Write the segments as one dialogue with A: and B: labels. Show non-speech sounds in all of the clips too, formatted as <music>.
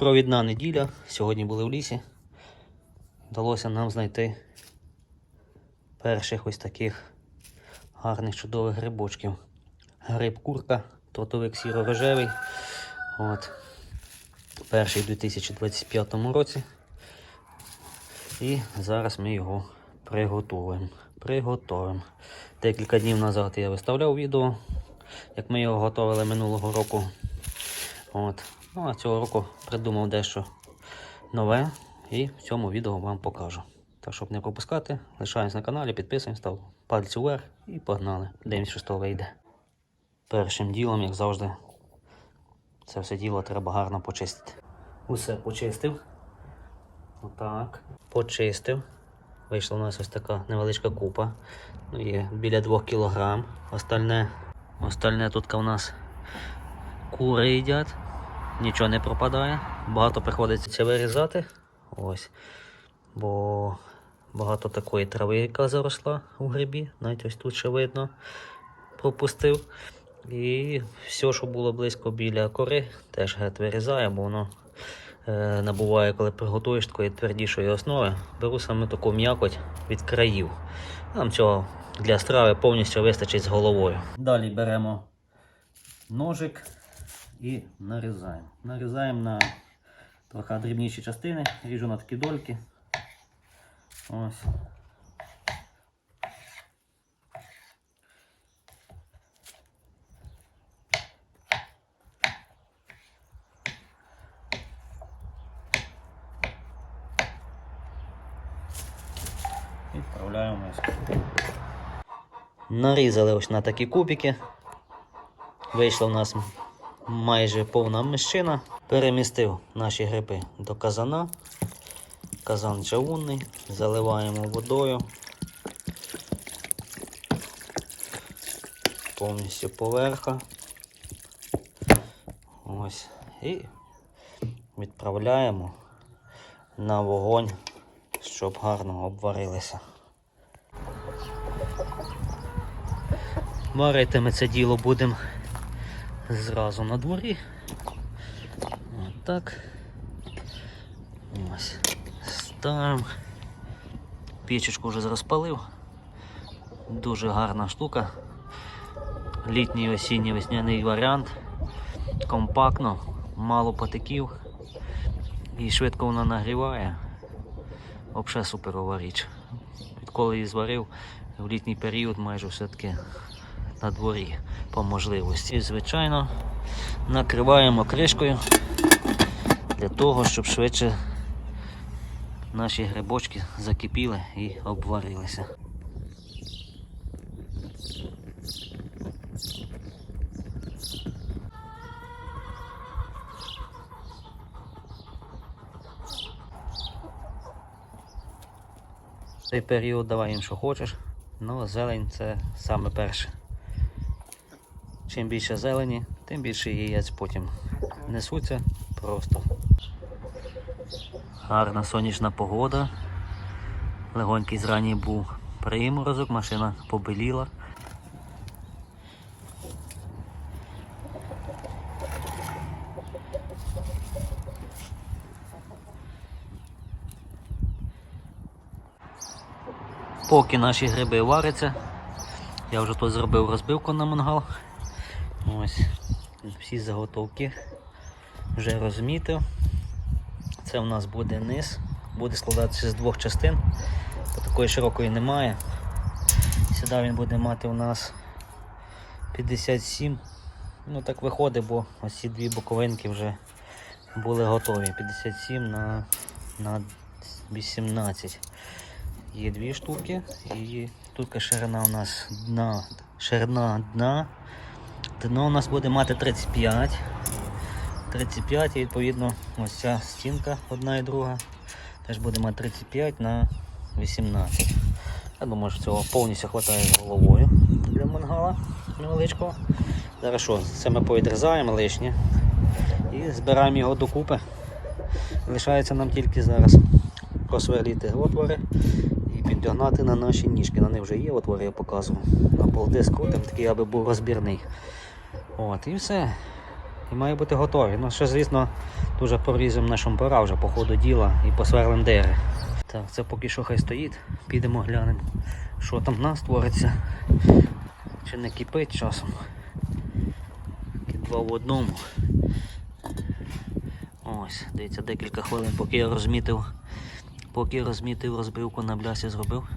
A: Провідна неділя. Сьогодні були в лісі. Вдалося нам знайти перших ось таких гарних чудових грибочків. Гриб курка, тротовик сіро-рожевий. От. Перший у 2025 році. І зараз ми його приготуємо. Приготуємо. Декілька днів назад я виставляв відео, як ми його готували минулого року. От. Ну а цього року придумав дещо нове і в цьому відео вам покажу. Так, щоб не пропускати, лишаємось на каналі, підписуємось, став пальці вверх і погнали. Дивимось, що з того вийде. Першим ділом, як завжди, це все діло треба гарно почистити. Усе почистив. Отак. Почистив. Вийшла у нас ось така невеличка купа. Ну, є біля 2 кг. Остальне, остальне тут у нас кури їдять. Нічого не пропадає. Багато приходиться вирізати. Ось. Бо багато такої трави, яка заросла у грибі. Навіть ось тут ще видно. Пропустив. І все, що було близько біля кори, теж гет вирізає, бо воно е, набуває, коли приготуєш такої твердішої основи. Беру саме таку м'якоть від країв. Нам цього для страви повністю вистачить з головою. Далі беремо ножик і нарізаємо. Нарізаємо на трохи дрібніші частини, ріжу на такі дольки. Ось. В. Нарізали ось на такі кубики. Вийшла у нас майже повна мішчина. Перемістив наші гриби до казана. Казан чавунний. Заливаємо водою. Повністю поверха. Ось. І відправляємо на вогонь, щоб гарно обварилися. Варити ми це діло будемо зразу на дворі. Отак. Ось. Ставимо. Пічечку вже розпалив. Дуже гарна штука. Літній осінній весняний варіант. Компактно, мало патиків і швидко вона нагріває. Взагалі суперова річ. Відколи її зварив в літній період майже все-таки на дворі по можливості. І, звичайно, накриваємо кришкою для того, щоб швидше наші грибочки закипіли і обварилися. Цей період давай їм що хочеш, але зелень це саме перше. Чим більше зелені, тим більше яєць потім несуться просто. Гарна сонячна погода. Легонький зраній був приморозок, машина побеліла. Поки наші гриби варяться, я вже тут зробив розбивку на мангал. Ось всі заготовки вже розмітив. Це у нас буде низ, буде складатися з двох частин, бо такої широкої немає. Сюди він буде мати у нас 57. Ну так виходить, бо ось ці дві боковинки вже були готові. 57 на, на 18. Є дві штуки і тут ширина у нас дна, ширина дна. Дно у нас буде мати 35. 35 і відповідно ось ця стінка одна і друга теж буде мати 35 на 18. Я думаю, що цього повністю вистачає з головою для мангала невеличкого. Зараз що, це ми повідрізаємо лишнє і збираємо його докупи. Лишається нам тільки зараз просверліти отвори і підігнати на наші ніжки. На них вже є отвори, я показував. На болти скрутимо, такий аби був розбірний. От, і все. і має бути готові. Ну, ще, звісно, дуже порізом на шампура вже по ходу діла і посверлим дири. Так, це поки що хай стоїть. Підемо глянемо, що там в нас твориться. Чи не кипить часом. Такі Два в одному. Ось, дивіться, декілька хвилин, поки я розмітив, поки розмітив розбивку на блясі зробив,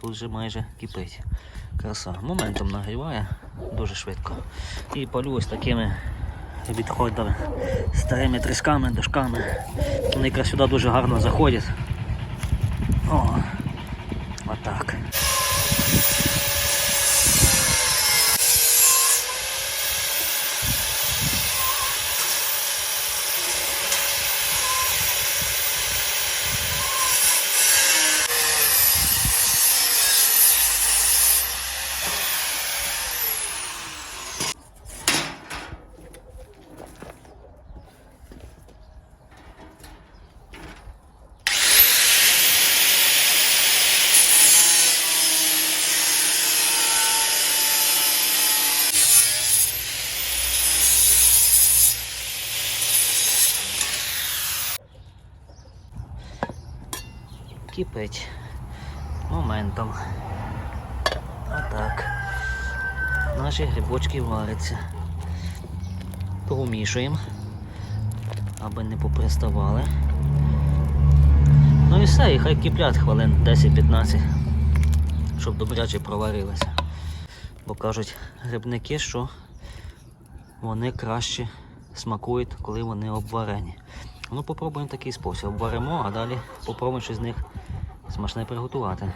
A: тут вже майже кипить. Краса. Моментом нагріває дуже швидко. І палю ось такими відходами, старими трісками, дошками. Вони якраз сюди дуже гарно заходять. О, отак. Кипить. Моментом. Отак. Наші грибочки варяться. Помішуємо, аби не поприставали. Ну і все, і хай киплять хвилин 10-15, щоб добряче проварилися. Бо кажуть грибники, що вони краще смакують, коли вони обварені. Ну, попробуємо такий спосіб. Обваримо, а далі попробуємо щось з них смачне приготувати.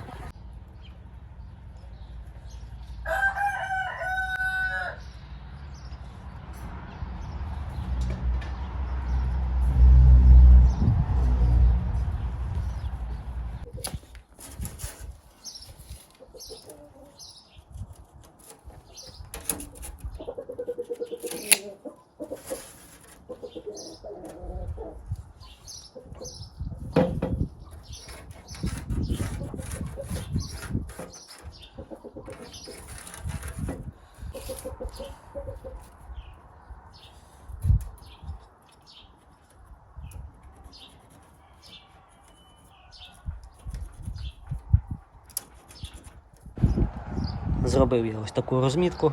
A: Зробив я ось таку розмітку.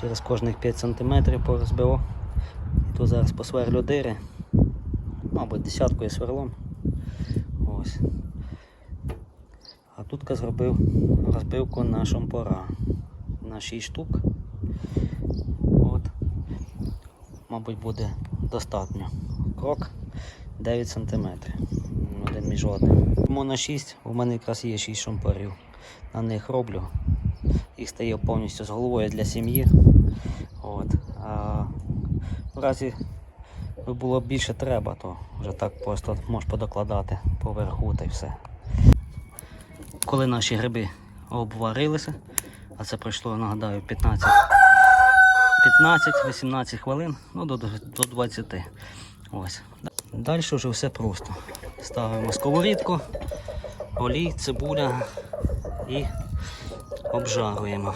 A: Через кожних 5 см порозбив. І тут зараз посверлю дири. Мабуть, десяткою сверлом. Ось. А тут зробив розбивку на шампура. На 6 штук. От. Мабуть, буде достатньо. Крок 9 см. Один між одним. Тому на 6 у мене якраз є 6 шампурів. На них роблю. Їх стає повністю з головою для сім'ї. От. А в разі було більше треба, то вже так просто можеш подокладати поверху та й все. Коли наші гриби обварилися, а це пройшло, нагадаю, 15 15-18 хвилин, ну до, до 20. Ось. Далі вже все просто. Ставимо сковорідку, олій, цибуля і обжарюємо.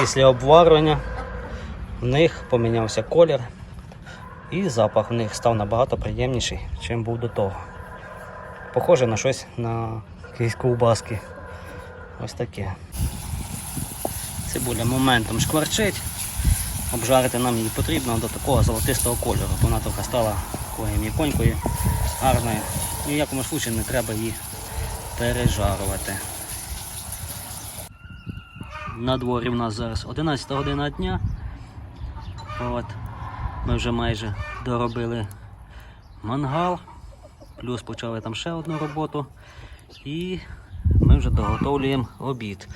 A: Після обварювання в них помінявся колір і запах в них став набагато приємніший, ніж був до того. Похоже на щось на якісь ковбаски. Ось таке. Цибуля моментом шкварчить. Обжарити нам її потрібно до такого золотистого кольору. Вона трохи стала такою м'яконькою, гарною. Ні в якому случаю не треба її пережарувати. На дворі в нас зараз 11 година дня. От. Ми вже майже доробили мангал, плюс почали там ще одну роботу. І ми вже доготовлюємо обід.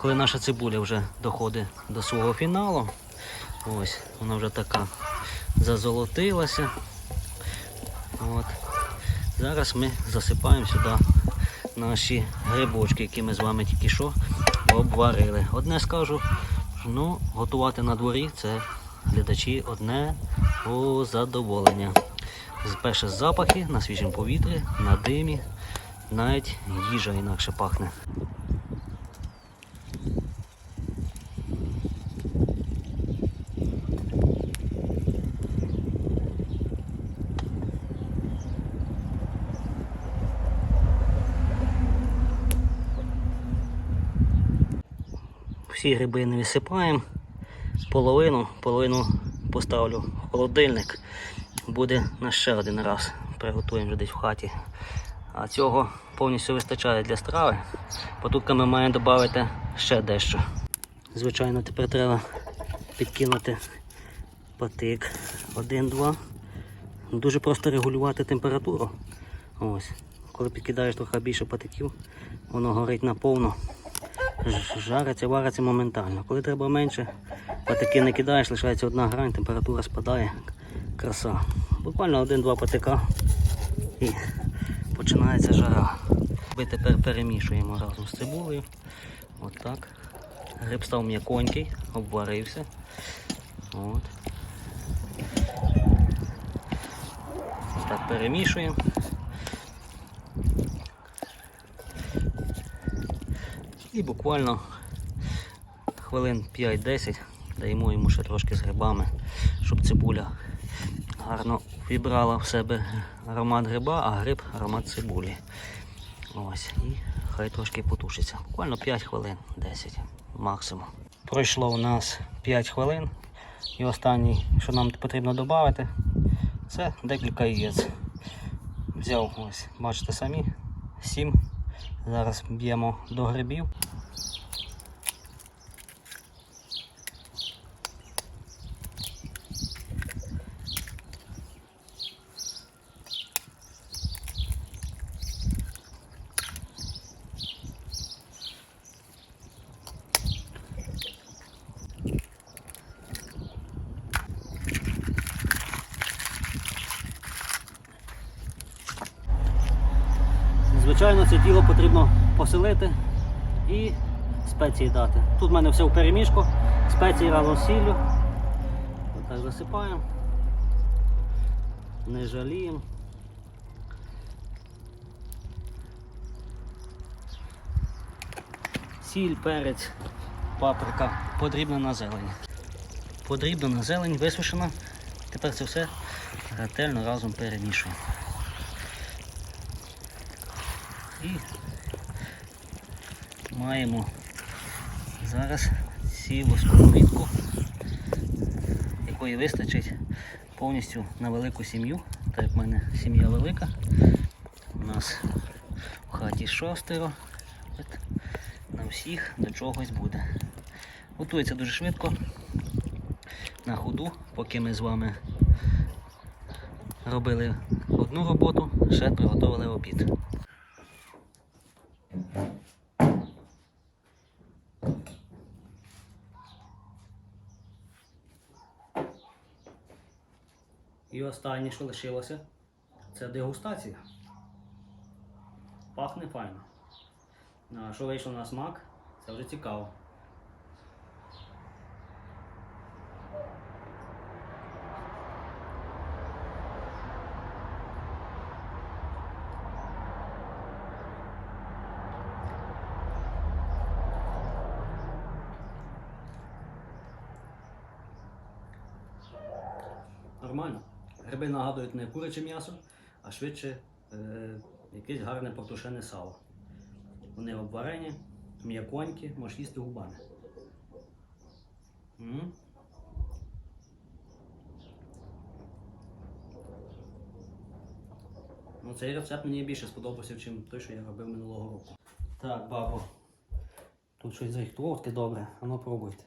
A: Коли наша цибуля вже доходить до свого фіналу, ось вона вже така зазолотилася. От. Зараз ми засипаємо сюди наші грибочки, які ми з вами тільки що обварили. Одне скажу, ну, готувати на дворі це глядачі одне задоволення. Перше запахи на свіжому повітрі, на димі, навіть їжа інакше пахне. Всі гриби не висипаємо, половину, половину поставлю в холодильник. Буде на ще один раз. Приготуємо десь в хаті. А цього повністю вистачає для страви. Бо тут ми маємо додати ще дещо. Звичайно, тепер треба підкинути патик. Один-два. Дуже просто регулювати температуру. Ось. Коли підкидаєш трохи більше патиків, воно горить наповно. Жариться, вариться моментально. Коли треба менше, патики не кидаєш, лишається одна грань, температура спадає. Краса. Буквально один-два патика і починається жара. Ми тепер перемішуємо разом з цибулею. От так. Гриб став м'яконький, обварився. От. Ось так перемішуємо. І буквально хвилин 5-10 даємо йому ще трошки з грибами, щоб цибуля гарно вібрала в себе аромат гриба, а гриб аромат цибулі. Ось, і хай трошки потушиться. Буквально 5 хвилин, 10 максимум. Пройшло у нас 5 хвилин. І останній, що нам потрібно додати, це декілька яєць. Взяв ось, бачите самі, 7. Зараз б'ємо до грибів. Звичайно, це тіло потрібно поселити і спеції дати. Тут в мене все в перемішку, спеції разом з сіллю. Отак засипаємо. Не жаліємо. Сіль, перець, паприка, подрібнена зелень. Подрібнена зелень висушена. Тепер це все ретельно разом перемішуємо. І маємо зараз цілу сковорідку, якої вистачить повністю на велику сім'ю. Так як в мене сім'я велика. У нас в хаті шостеро. От, на всіх до чогось буде. Готується дуже швидко. На ходу, поки ми з вами робили одну роботу, ще приготували обід. І останнє, що лишилося, це дегустація. Пахне файно. А що вийшло на смак, це вже цікаво. Нормально. Гриби нагадують не куряче м'ясо, а швидше е, якесь гарне протушене сало. Вони обварені, м'яконькі, можеш їсти губами. М. Ну, цей рецепт мені більше сподобався, ніж той, що я робив минулого року. Так, бабо. Тут щось зрихтував таке добре, а ну пробуйте.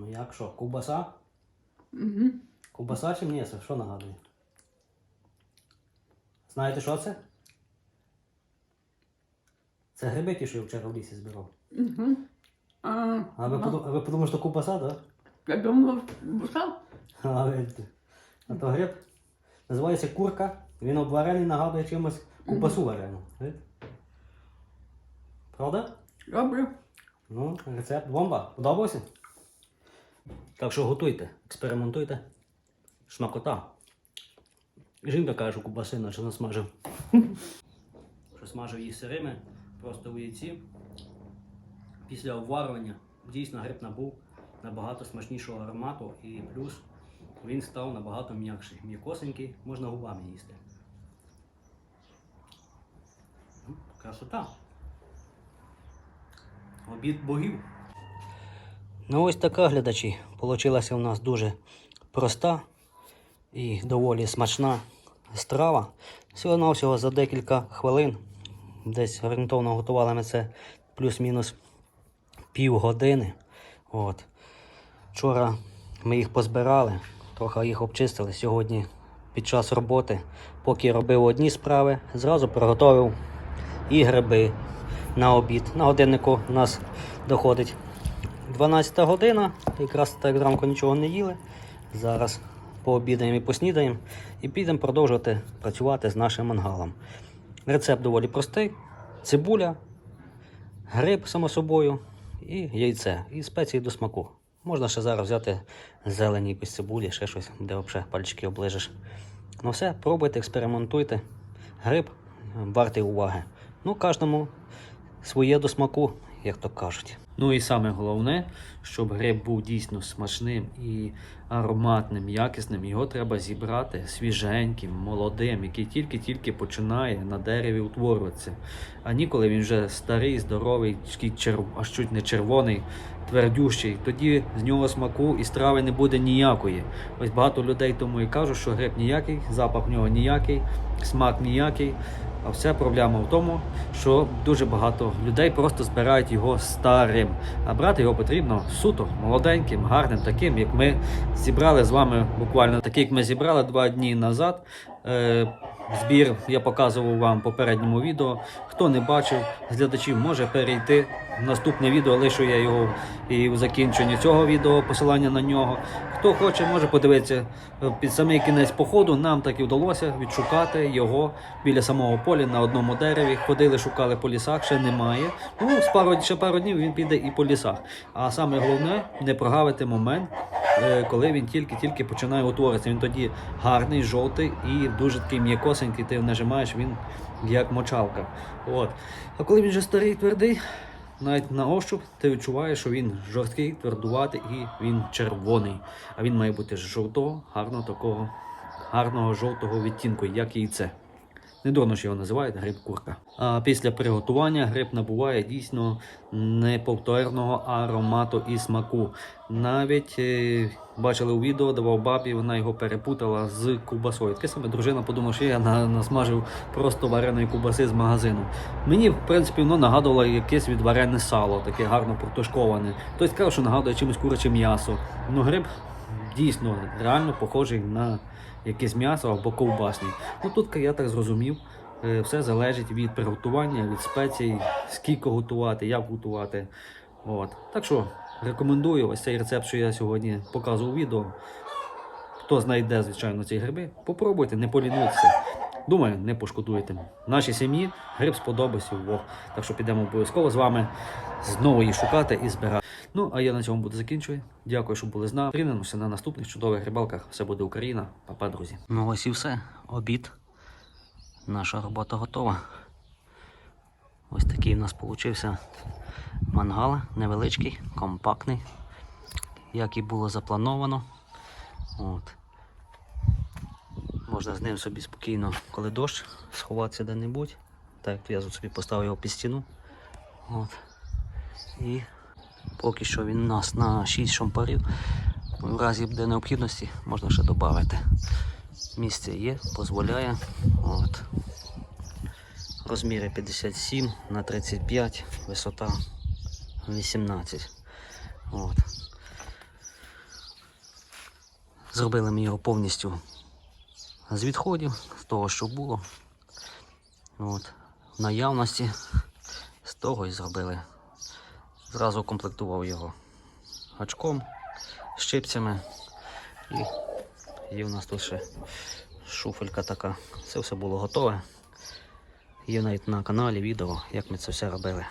A: Ну як що, ковбаса?
B: Угу.
A: Ковбаса чи м'ясо? Що нагадує? Знаєте, що це? Це гриби ті, що я вчора в лісі збирав.
B: Угу. А,
A: А ви,
B: ну,
A: подум... а ви подумали, що ковбаса, так?
B: Я думав, буса.
A: А, ви... а то гриб називається курка. Він обварений, нагадує чимось ковбасу варену. Видите? Правда?
B: Добре.
A: Ну, рецепт бомба. Подобався? Так що готуйте, експериментуйте. Смакота. Жінка каже, що кубаси наче насмажив. <laughs> що смажив її сирими, просто у яйці. Після обварювання дійсно гриб набув набагато смачнішого аромату і плюс він став набагато м'якший. М'якосенький, можна губами їсти. Красота. Обід богів. Ну ось така глядачі. Получилася у нас дуже проста і доволі смачна страва. Всього-навсього за декілька хвилин. Десь орієнтовно готували ми це плюс-мінус півгодини. От. Вчора ми їх позбирали, трохи їх обчистили. Сьогодні під час роботи, поки робив одні справи, зразу приготував і гриби на обід. На годиннику у нас доходить 12 година, якраз так зранку нічого не їли. Зараз пообідаємо і поснідаємо і підемо продовжувати працювати з нашим мангалом. Рецепт доволі простий: цибуля, гриб, само собою, і яйце, і спеції до смаку. Можна ще зараз взяти зелені якісь цибулі, ще щось, де взагалі пальчики оближиш. Ну все, пробуйте, експериментуйте. Гриб вартий уваги. Ну, кожному своє до смаку, як то кажуть. Ну і саме головне, щоб гриб був дійсно смачним і ароматним, якісним, його треба зібрати свіженьким, молодим, який тільки-тільки починає на дереві утворюватися. А ніколи він вже старий, здоровий, такий чер- аж чуть не червоний, твердющий. Тоді з нього смаку і страви не буде ніякої. Ось багато людей тому і кажуть, що гриб ніякий, запах в нього ніякий, смак ніякий. А вся проблема в тому, що дуже багато людей просто збирають його старим. А брати його потрібно суто, молоденьким, гарним, таким, як ми зібрали з вами буквально такий, як ми зібрали два дні назад. Е, збір я показував вам в попередньому відео. Хто не бачив з може перейти в наступне відео, лишу я його і в закінченні цього відео, посилання на нього. Хто хоче, може подивитися е, під самий кінець походу. Нам так і вдалося відшукати його біля самого поля на одному дереві. Ходили, шукали по лісах, ще немає. Ну, з пару, ще пару днів він піде і по лісах. А саме головне не прогавити момент, коли він тільки-тільки починає утворитися. Він тоді гарний, жовтий і дуже такий м'якосенький, ти нажимаєш, він як мочалка. От. А коли він вже старий, твердий, навіть на ощуп ти відчуваєш, що він жорсткий, твердуватий і він червоний. А він має бути жовтого, гарного такого, гарного жовтого відтінку, як яйце. Не дурно, що його називають гриб курка. А після приготування гриб набуває дійсно неповторного аромату і смаку. Навіть е, бачили у відео, давав бабі, вона його перепутала з кубасою. Таке саме дружина подумала, що я на- насмажив просто вареної кубаси з магазину. Мені, в принципі, воно нагадувало якесь відварене сало, таке гарно протушковане. Хтось сказав, що нагадує чимось куряче м'ясо. Ну, гриб дійсно реально похожий на якесь м'ясо або ковбасні. Ну тут я так зрозумів. е, Все залежить від приготування, від спецій, скільки готувати, як готувати. От. Так що рекомендую ось цей рецепт, що я сьогодні показував у відео. Хто знайде, звичайно, ці гриби, попробуйте, не полінуйтеся. Думаю, не пошкодуєте. Нашій сім'ї гриб сподобався. Так що підемо обов'язково з вами знову її шукати і збирати. Ну, а я на цьому буду закінчую. Дякую, що були з нами. Зустрінемося на наступних чудових рибалках. Все буде Україна. Папа, друзі. Ну ось і все. Обід. Наша робота готова. Ось такий в нас получився мангал. Невеличкий, компактний. Як і було заплановано. От. Можна з ним собі спокійно, коли дощ, сховатися де-небудь. Так, я собі поставив його під стіну. От. І поки що він у нас на 6 шампарів. В разі буде необхідності можна ще додати. Місце є, дозволяє. От. Розміри 57 на 35, висота 18. От. Зробили ми його повністю з відходів, з того, що було. От. В наявності з того і зробили. Зразу комплектував його гачком, щипцями. І є в нас тут ще шуфелька така. Це все було готове. Є навіть на каналі відео, як ми це все робили.